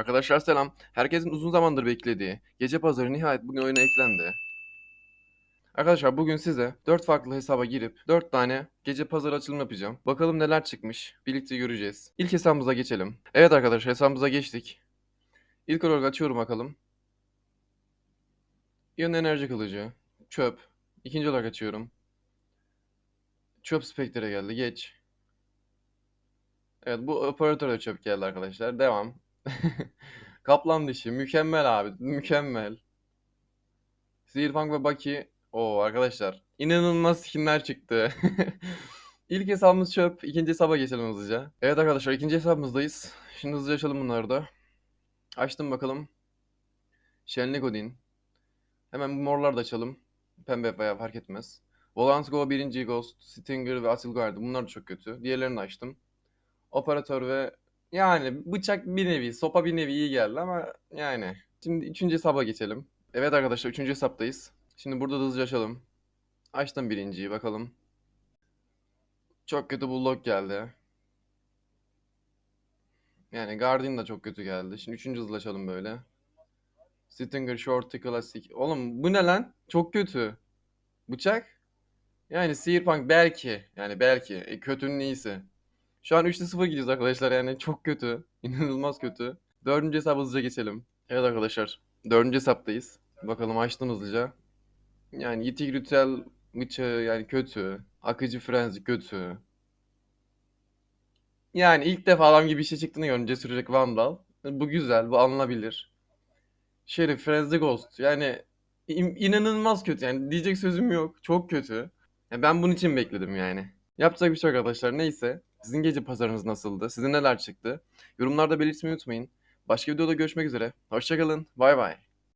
Arkadaşlar selam. Herkesin uzun zamandır beklediği Gece Pazarı nihayet bugün oyuna eklendi. Arkadaşlar bugün size 4 farklı hesaba girip 4 tane Gece Pazarı açılım yapacağım. Bakalım neler çıkmış. Birlikte göreceğiz. İlk hesabımıza geçelim. Evet arkadaşlar hesabımıza geçtik. İlk olarak açıyorum bakalım. İyon enerji kılıcı. Çöp. İkinci olarak açıyorum. Çöp spektre geldi. Geç. Evet bu operatör de çöp geldi arkadaşlar. Devam. Kaplan dişi. Mükemmel abi. Mükemmel. Zirfang ve Baki. Oo arkadaşlar. inanılmaz skinler çıktı. İlk hesabımız çöp. İkinci hesaba geçelim hızlıca. Evet arkadaşlar ikinci hesabımızdayız. Şimdi hızlıca açalım bunları da. Açtım bakalım. Şenlik Odin. Hemen bu morları da açalım. Pembe veya fark etmez. Volans Go 1. Ghost, Stinger ve Atilguard. Bunlar da çok kötü. Diğerlerini açtım. Operatör ve yani bıçak bir nevi, sopa bir nevi iyi geldi ama yani. Şimdi üçüncü hesaba geçelim. Evet arkadaşlar üçüncü hesaptayız. Şimdi burada da hızlıca açalım. Açtım birinciyi bakalım. Çok kötü Bulldog geldi. Yani Guardian da çok kötü geldi. Şimdi üçüncü hızla açalım böyle. Stinger Short Classic. Oğlum bu ne lan? Çok kötü. Bıçak? Yani Searpunk belki. Yani belki. E, kötünün iyisi. Şu an 3'te 0 gidiyoruz arkadaşlar yani çok kötü. İnanılmaz kötü. Dördüncü hesaba hızlıca geçelim. Evet arkadaşlar. Dördüncü hesaptayız. Bakalım açtım hızlıca. Yani Yitik Ritüel bıçağı yani kötü. Akıcı Frenzy kötü. Yani ilk defa adam gibi bir şey çıktığını görünce sürecek Vandal. Bu güzel, bu alınabilir. Sheriff, Frenzy Ghost. Yani in- inanılmaz kötü yani diyecek sözüm yok. Çok kötü. Ya ben bunun için bekledim yani. Yapacak bir şey arkadaşlar. Neyse. Sizin gece pazarınız nasıldı? Sizin neler çıktı? Yorumlarda belirtmeyi unutmayın. Başka videoda görüşmek üzere. Hoşçakalın. Bay bay.